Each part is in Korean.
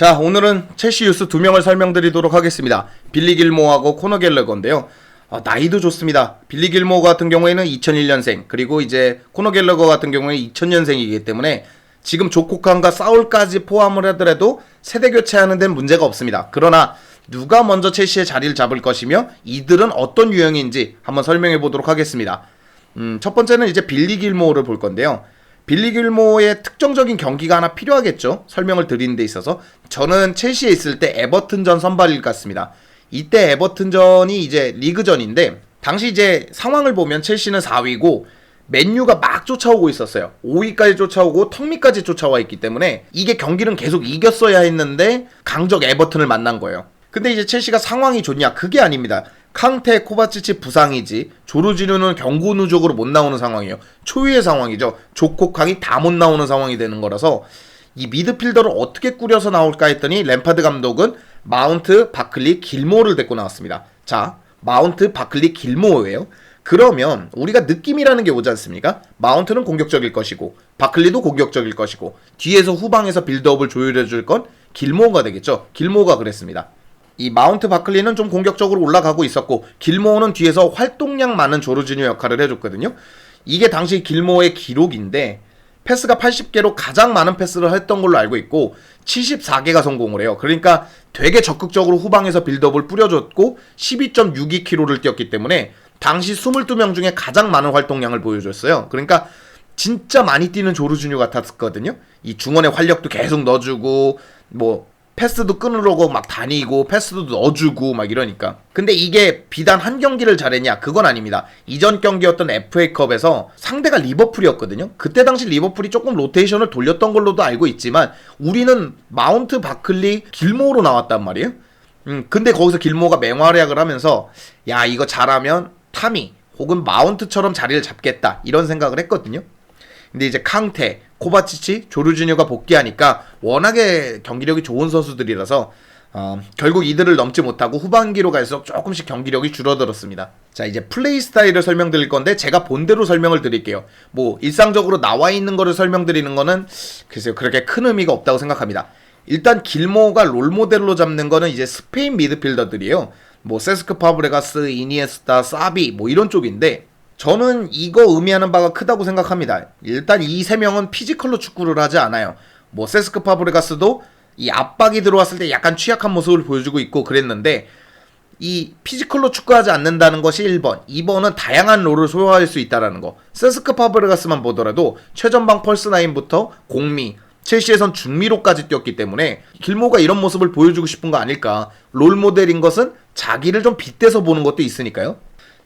자, 오늘은 첼시 유스 두 명을 설명드리도록 하겠습니다. 빌리 길모하고 코너 갤러거인데요. 어, 나이도 좋습니다. 빌리 길모 같은 경우에는 2001년생, 그리고 이제 코너 갤러거 같은 경우에는 2000년생이기 때문에 지금 조코칸과 사울까지 포함을 하더라도 세대 교체하는 데는 문제가 없습니다. 그러나 누가 먼저 첼시의 자리를 잡을 것이며 이들은 어떤 유형인지 한번 설명해 보도록 하겠습니다. 음, 첫 번째는 이제 빌리 길모를 볼 건데요. 빌리 길모의 특정적인 경기가 하나 필요하겠죠. 설명을 드리는 데 있어서 저는 첼시에 있을 때 에버튼전 선발일 같습니다. 이때 에버튼전이 이제 리그전인데 당시 이제 상황을 보면 첼시는 4위고 맨유가 막 쫓아오고 있었어요. 5위까지 쫓아오고 턱밑까지 쫓아와 있기 때문에 이게 경기는 계속 이겼어야 했는데 강적 에버튼을 만난 거예요. 근데 이제 첼시가 상황이 좋냐? 그게 아닙니다. 캉테, 코바치치 부상이지 조르지누는 경고 누적으로 못 나오는 상황이에요. 초유의 상황이죠. 조코 캉이 다 못 나오는 상황이 되는 거라서 이 미드필더를 어떻게 꾸려서 나올까 했더니 램파드 감독은 마운트, 바클리, 길모를 데리고 나왔습니다. 자, 마운트, 바클리, 길모예요. 그러면 우리가 느낌이라는 게 오지 않습니까? 마운트는 공격적일 것이고 바클리도 공격적일 것이고 뒤에서 후방에서 빌드업을 조율해 줄 건 길모가 되겠죠. 길모가 그랬습니다. 이 마운트 바클리는 좀 공격적으로 올라가고 있었고 길모는 뒤에서 활동량 많은 조르지뉴 역할을 해줬거든요. 이게 당시 길모의 기록인데 패스가 80개로 가장 많은 패스를 했던 걸로 알고 있고 74개가 성공을 해요. 그러니까 되게 적극적으로 후방에서 빌드업을 뿌려줬고 12.62km를 뛰었기 때문에 당시 22명 중에 가장 많은 활동량을 보여줬어요. 그러니까 진짜 많이 뛰는 조르주뉴 같았거든요. 이 중원에 활력도 계속 넣어주고 뭐 패스도 끊으려고 막 다니고 패스도 넣어주고 막 이러니까. 근데 이게 비단 한 경기를 잘했냐? 그건 아닙니다. 이전 경기였던 FA컵에서 상대가 리버풀이었거든요. 그때 당시 리버풀이 조금 로테이션을 돌렸던 걸로도 알고 있지만 우리는 마운트 바클리 길모로 나왔단 말이에요. 음 근데 거기서 길모가 맹활약을 하면서 야 이거 잘하면 타미 혹은 마운트처럼 자리를 잡겠다. 이런 생각을 했거든요 근데 이제 캉테, 코바치치, 조르주니어가 복귀하니까 워낙에 경기력이 좋은 선수들이라서 어, 결국 이들을 넘지 못하고 후반기로 갈수록 조금씩 경기력이 줄어들었습니다. 자 이제 플레이 스타일을 설명드릴 건데 제가 본대로 설명을 드릴게요. 뭐 일상적으로 나와 있는 거를 설명드리는 거는 글쎄요 그렇게 큰 의미가 없다고 생각합니다. 일단 길모가 롤 모델로 잡는 거는 이제 스페인 미드필더들이에요. 뭐 세스크 파브레가스, 이니에스타, 사비 뭐 이런 쪽인데 저는 이거 의미하는 바가 크다고 생각합니다. 일단 이 세 명은 피지컬로 축구를 하지 않아요. 뭐 세스크 파브레가스도 이 압박이 들어왔을 때 약간 취약한 모습을 보여주고 있고 그랬는데 이 피지컬로 축구하지 않는다는 것이 1번, 2번은 다양한 롤을 소화할 수 있다라는 거. 세스크 파브레가스만 보더라도 최전방 펄스9부터 공미, 첼시에선 중미로까지 뛰었기 때문에 길모가 이런 모습을 보여주고 싶은 거 아닐까. 롤 모델인 것은 자기를 좀 빗대서 보는 것도 있으니까요.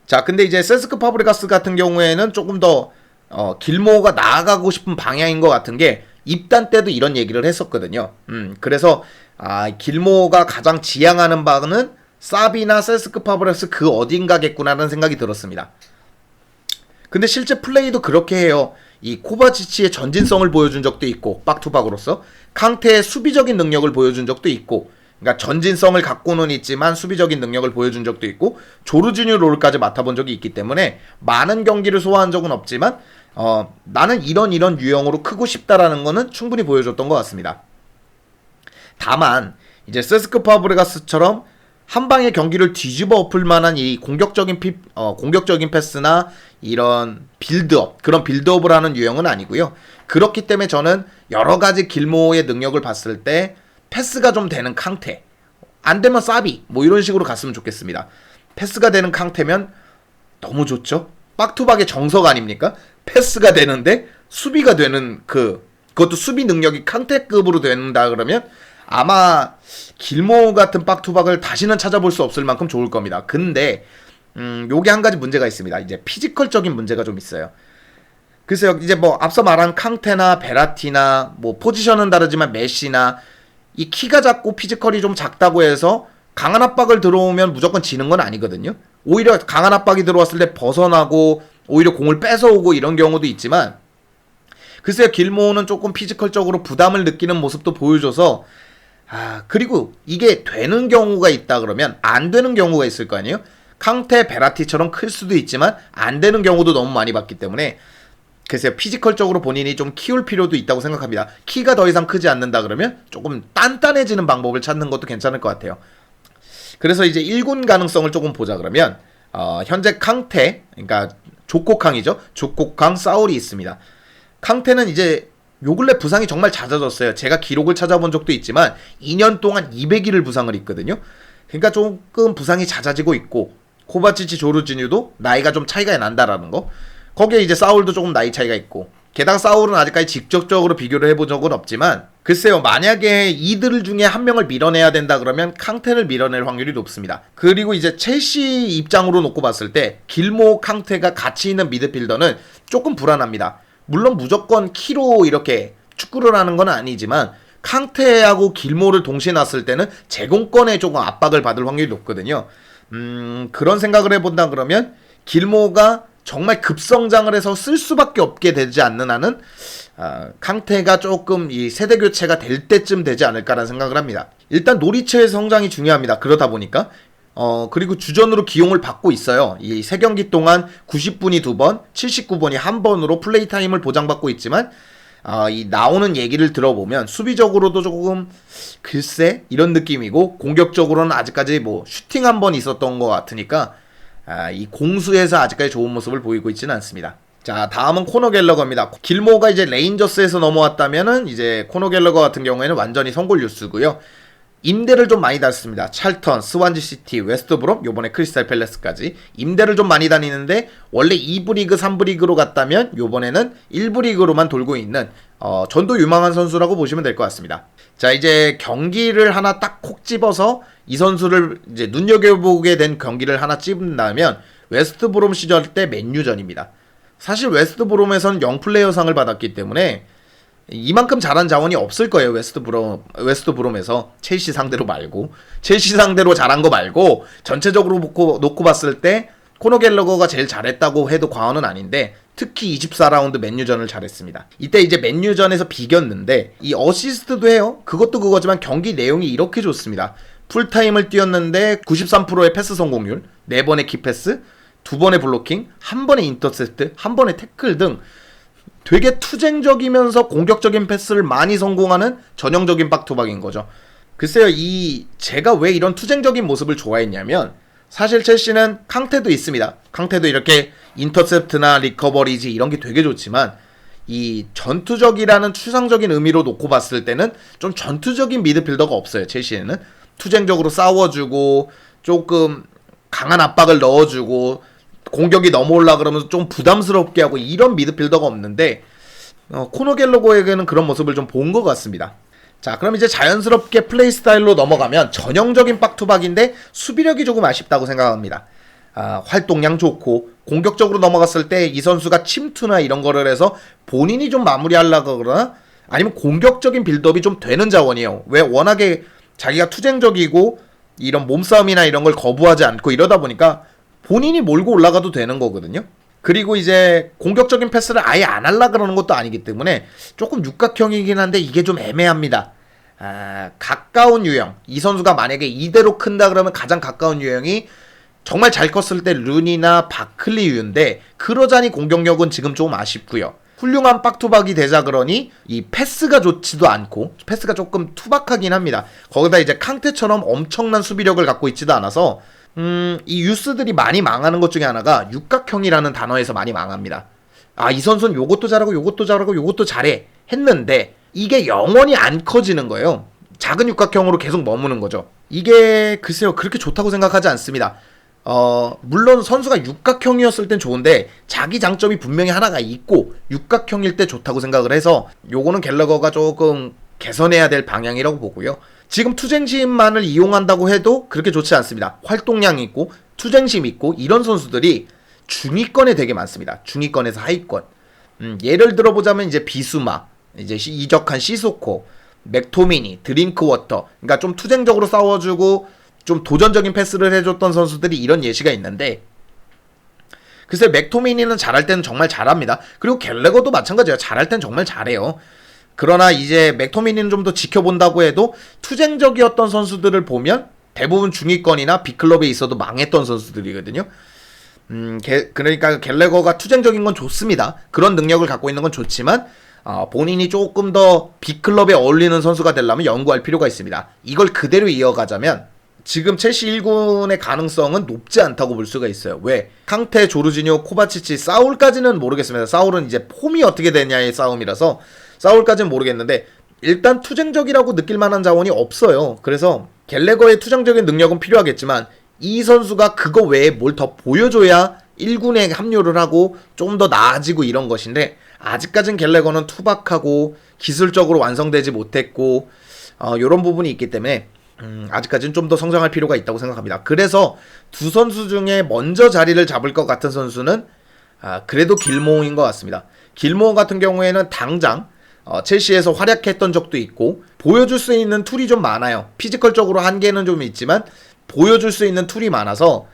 자, 근데 이제 세스크 파브리가스 같은 경우에는 조금 더 어, 길모가 나아가고 싶은 방향인 것 같은 게 입단 때도 이런 얘기를 했었거든요. 음, 그래서 아, 길모가 가장 지향하는 바는 사비나 세스크 파브레스 그 어딘가겠구나라는 생각이 들었습니다. 근데 실제 플레이도 그렇게 해요. 이 코바치치의 전진성을 보여준 적도 있고 빡투박으로서 캉테의 수비적인 능력을 보여준 적도 있고 그러니까 전진성을 갖고는 있지만 수비적인 능력을 보여준 적도 있고 조르지뉴 롤까지 맡아본 적이 있기 때문에 많은 경기를 소화한 적은 없지만 어, 나는 이런 이런 유형으로 크고 싶다라는 거는 충분히 보여줬던 것 같습니다. 다만 이제 세스크 파브레가스처럼 한 방에 경기를 뒤집어 엎을 만한 이 공격적인 피, 어, 공격적인 패스나 이런 빌드업 그런 빌드업을 하는 유형은 아니고요. 그렇기 때문에 저는 여러 가지 길모의 능력을 봤을 때 패스가 좀 되는 캉테 안 되면 사비 뭐 이런 식으로 갔으면 좋겠습니다. 패스가 되는 캉테면 너무 좋죠. 빡투박의 정석 아닙니까? 패스가 되는데 수비가 되는 그 그것도 수비 능력이 캉테급으로 된다 그러면 아마 길모 같은 빡투박을 다시는 찾아볼 수 없을 만큼 좋을 겁니다. 근데 음 요게 한 가지 문제가 있습니다. 이제 피지컬적인 문제가 좀 있어요. 글쎄요, 이제 뭐 앞서 말한 캉테나 베라티나 뭐 포지션은 다르지만 메시나 이 키가 작고 피지컬이 좀 작다고 해서 강한 압박을 들어오면 무조건 지는 건 아니거든요. 오히려 강한 압박이 들어왔을 때 벗어나고 오히려 공을 뺏어오고 이런 경우도 있지만 글쎄요 길모는 조금 피지컬적으로 부담을 느끼는 모습도 보여줘서 아 그리고 이게 되는 경우가 있다 그러면 안 되는 경우가 있을 거 아니에요. 캉테 베라티처럼 클 수도 있지만 안 되는 경우도 너무 많이 봤기 때문에 글쎄요, 피지컬적으로 본인이 좀 키울 필요도 있다고 생각합니다. 키가 더 이상 크지 않는다 그러면 조금 단단해지는 방법을 찾는 것도 괜찮을 것 같아요. 그래서 이제 1군 가능성을 조금 보자 그러면 어, 현재 캉테, 그러니까 조코캉이죠. 조코캉 사울이 있습니다. 캉테는 이제 요 근래 부상이 정말 잦아졌어요. 제가 기록을 찾아본 적도 있지만 2년 동안 200일을 부상을 했거든요. 그러니까 조금 부상이 잦아지고 있고 코바치치 조르지뉴도 나이가 좀 차이가 난다라는 거. 거기에 이제 사울도 조금 나이 차이가 있고 게다가 사울은 아직까지 직접적으로 비교를 해본 적은 없지만 글쎄요 만약에 이들 중에 한 명을 밀어내야 된다 그러면 캉테를 밀어낼 확률이 높습니다. 그리고 이제 첼시 입장으로 놓고 봤을 때 길모 캉테가 같이 있는 미드필더는 조금 불안합니다. 물론 무조건 키로 이렇게 축구를 하는 건 아니지만 캉테하고 길모를 동시에 놨을 때는 제공권에 조금 압박을 받을 확률이 높거든요. 음 그런 생각을 해본다 그러면 길모가 정말 급성장을 해서 쓸 수밖에 없게 되지 않는 한은 아, 캉테가 조금 이 세대 교체가 될 때쯤 되지 않을까라는 생각을 합니다. 일단 노리체의 성장이 중요합니다. 그러다 보니까 어 그리고 주전으로 기용을 받고 있어요. 이 세 경기 동안 90분이 두 번, 79분이 한 번으로 플레이 타임을 보장받고 있지만 어, 이 나오는 얘기를 들어보면 수비적으로도 조금 글쎄 이런 느낌이고 공격적으로는 아직까지 뭐 슈팅 한 번 있었던 것 같으니까 아, 이 공수에서 아직까지 좋은 모습을 보이고 있지는 않습니다. 자, 다음은 코너 갤러거입니다. 길모가 이제 레인저스에서 넘어왔다면은 이제 코너 갤러거 같은 경우에는 완전히 선골 뉴스고요. 임대를 좀 많이 다녔습니다. 찰턴, 스완지 시티, 웨스트브롬, 요번에 크리스탈 팰레스까지 임대를 좀 많이 다니는데 원래 2부 리그, 3부 리그로 갔다면 요번에는 1부 리그로만 돌고 있는 어, 전도 유망한 선수라고 보시면 될 것 같습니다. 자, 이제 경기를 하나 딱 콕 집어서 이 선수를 이제 눈여겨보게 된 경기를 하나 찝는다면 웨스트브롬 시절 때 맨유전입니다. 사실 웨스트브롬에선 0플레이어상을 받았기 때문에 이만큼 잘한 자원이 없을 거예요. 웨스트 브롬 웨스트 브롬에서 첼시 상대로 말고 첼시 상대로 잘한 거 말고 전체적으로 놓고, 놓고 봤을 때 코너 갤러거가 제일 잘했다고 해도 과언은 아닌데 특히 24라운드 맨유전을 잘했습니다. 이때 이제 맨유전에서 비겼는데 이 어시스트도 해요. 그것도 그거지만 경기 내용이 이렇게 좋습니다. 풀타임을 뛰었는데 93%의 패스 성공률, 4번의 키패스, 2번의 블로킹, 1번의 인터셉트, 1번의 태클 등 되게 투쟁적이면서 공격적인 패스를 많이 성공하는 전형적인 박투박인 거죠. 글쎄요, 이 제가 왜 이런 투쟁적인 모습을 좋아했냐면 사실 첼시는 캉테도 있습니다. 캉테도 이렇게 인터셉트나 리커버리지 이런 게 되게 좋지만 이 전투적이라는 추상적인 의미로 놓고 봤을 때는 좀 전투적인 미드필더가 없어요. 첼시에는 투쟁적으로 싸워주고 조금 강한 압박을 넣어주고 공격이 넘어올라 그러면서 좀 부담스럽게 하고 이런 미드필더가 없는데 어, 코너 갤러고에게는 그런 모습을 좀 본 것 같습니다. 자, 그럼 이제 자연스럽게 플레이 스타일로 넘어가면 전형적인 빡투박인데 수비력이 조금 아쉽다고 생각합니다. 아, 활동량 좋고 공격적으로 넘어갔을 때 이 선수가 침투나 이런 거를 해서 본인이 좀 마무리하려고 그러나 아니면 공격적인 빌드업이 좀 되는 자원이에요. 왜 워낙에 자기가 투쟁적이고 이런 몸싸움이나 이런 걸 거부하지 않고 이러다 보니까 본인이 몰고 올라가도 되는 거거든요. 그리고 이제 공격적인 패스를 아예 안 하려 그러는 것도 아니기 때문에 조금 육각형이긴 한데 이게 좀 애매합니다. 아, 가까운 유형. 이 선수가 만약에 이대로 큰다 그러면 가장 가까운 유형이 정말 잘 컸을 때 룬이나 바클리 유인데 그러자니 공격력은 지금 좀 아쉽고요. 훌륭한 빡투박이 되자 그러니 이 패스가 좋지도 않고 패스가 조금 투박하긴 합니다. 거기다 이제 캉테처럼 엄청난 수비력을 갖고 있지도 않아서 음, 이 유스들이 많이 망하는 것 중에 하나가 육각형이라는 단어에서 많이 망합니다. 아, 이 선수는 요것도 잘하고 요것도 잘하고 요것도 잘해. 했는데 이게 영원히 안 커지는 거예요. 작은 육각형으로 계속 머무는 거죠. 이게 글쎄요, 그렇게 좋다고 생각하지 않습니다. 어, 물론 선수가 육각형이었을 땐 좋은데 자기 장점이 분명히 하나가 있고 육각형일 때 좋다고 생각을 해서 요거는 갤러거가 조금 개선해야 될 방향이라고 보고요. 지금 투쟁심만을 이용한다고 해도 그렇게 좋지 않습니다. 활동량 있고 투쟁심 있고 이런 선수들이 중위권에 되게 많습니다. 중위권에서 하위권. 음, 예를 들어보자면 이제 비수마, 이제 시, 이적한 시소코, 맥토미니, 드링크워터. 그러니까 좀 투쟁적으로 싸워주고 좀 도전적인 패스를 해줬던 선수들이 이런 예시가 있는데 글쎄 맥토미니는 잘할 때는 정말 잘합니다. 그리고 갤레거도 마찬가지예요. 잘할 땐 정말 잘해요. 그러나 이제 맥토미니는 좀 더 지켜본다고 해도 투쟁적이었던 선수들을 보면 대부분 중위권이나 B클럽에 있어도 망했던 선수들이거든요. 음, 게- 그러니까 갤레거가 투쟁적인 건 좋습니다. 그런 능력을 갖고 있는 건 좋지만 아, 본인이 조금 더 B클럽에 어울리는 선수가 되려면 연구할 필요가 있습니다. 이걸 그대로 이어가자면 지금 첼시 1군의 가능성은 높지 않다고 볼 수가 있어요. 왜? 캉테, 조르지뇨, 코바치치, 사울까지는 모르겠습니다. 사울은 이제 폼이 어떻게 되냐의 싸움이라서 사울까지는 모르겠는데 일단 투쟁적이라고 느낄 만한 자원이 없어요. 그래서 갤레거의 투쟁적인 능력은 필요하겠지만 이 선수가 그거 외에 뭘 더 보여줘야 1군에 합류를 하고 좀 더 나아지고 이런 것인데 아직까진 갤레거는 투박하고 기술적으로 완성되지 못했고 어, 이런 부분이 있기 때문에 음, 아직까지는 좀 더 성장할 필요가 있다고 생각합니다. 그래서 두 선수 중에 먼저 자리를 잡을 것 같은 선수는 아, 그래도 길모인 것 같습니다. 길모 같은 경우에는 당장 어, 첼시에서 활약했던 적도 있고 보여줄 수 있는 툴이 좀 많아요. 피지컬적으로 한계는 좀 있지만 보여줄 수 있는 툴이 많아서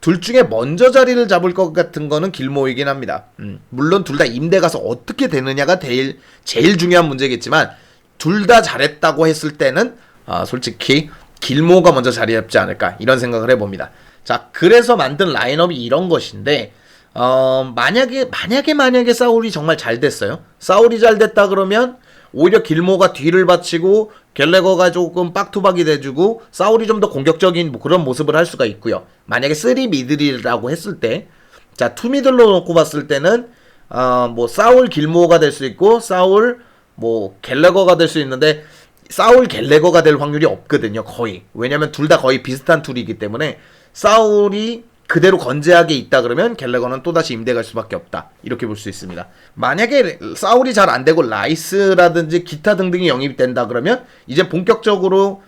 둘 중에 먼저 자리를 잡을 것 같은 거는 길모이긴 합니다. 음, 물론 둘 다 임대 가서 어떻게 되느냐가 제일, 제일 중요한 문제겠지만 둘 다 잘했다고 했을 때는 아, 솔직히 길모가 먼저 자리 잡지 않을까 이런 생각을 해봅니다. 자 그래서 만든 라인업이 이런 것인데 어, 만약에 만약에 만약에 사울이 정말 잘 됐어요. 사울이 잘 됐다 그러면 오히려 길모가 뒤를 받치고 갤레거가 조금 빡투박이 돼주고 사울이 좀 더 공격적인 뭐 그런 모습을 할 수가 있고요. 만약에 쓰리 미들이라고 했을 때, 자 투 미들로 놓고 봤을 때는 어 뭐 사울 길모가 될 수 있고 사울 뭐 갤레거가 될 수 있는데 사울 갤레거가 될 확률이 없거든요. 거의 왜냐면 둘 다 거의 비슷한 툴이기 때문에 사울이 그대로 건재하게 있다 그러면 갤레거는 또다시 임대 갈 수밖에 없다. 이렇게 볼 수 있습니다. 만약에 사울이 잘 안 되고 라이스라든지 기타 등등이 영입된다 그러면 이제 본격적으로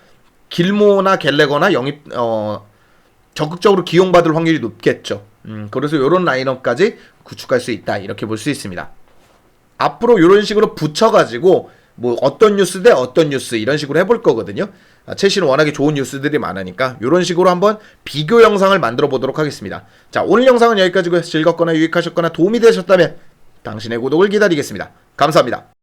길모나 갤레거나 영입 어 적극적으로 기용받을 확률이 높겠죠. 음, 그래서 이런 라인업까지 구축할 수 있다. 이렇게 볼 수 있습니다. 앞으로 이런 식으로 붙여가지고 뭐 어떤 뉴스 대 어떤 뉴스 이런 식으로 해볼 거거든요. 아, 첼시는 워낙에 좋은 뉴스들이 많으니까 이런 식으로 한번 비교 영상을 만들어 보도록 하겠습니다. 자 오늘 영상은 여기까지고요. 즐겁거나 유익하셨거나 도움이 되셨다면 당신의 구독을 기다리겠습니다. 감사합니다.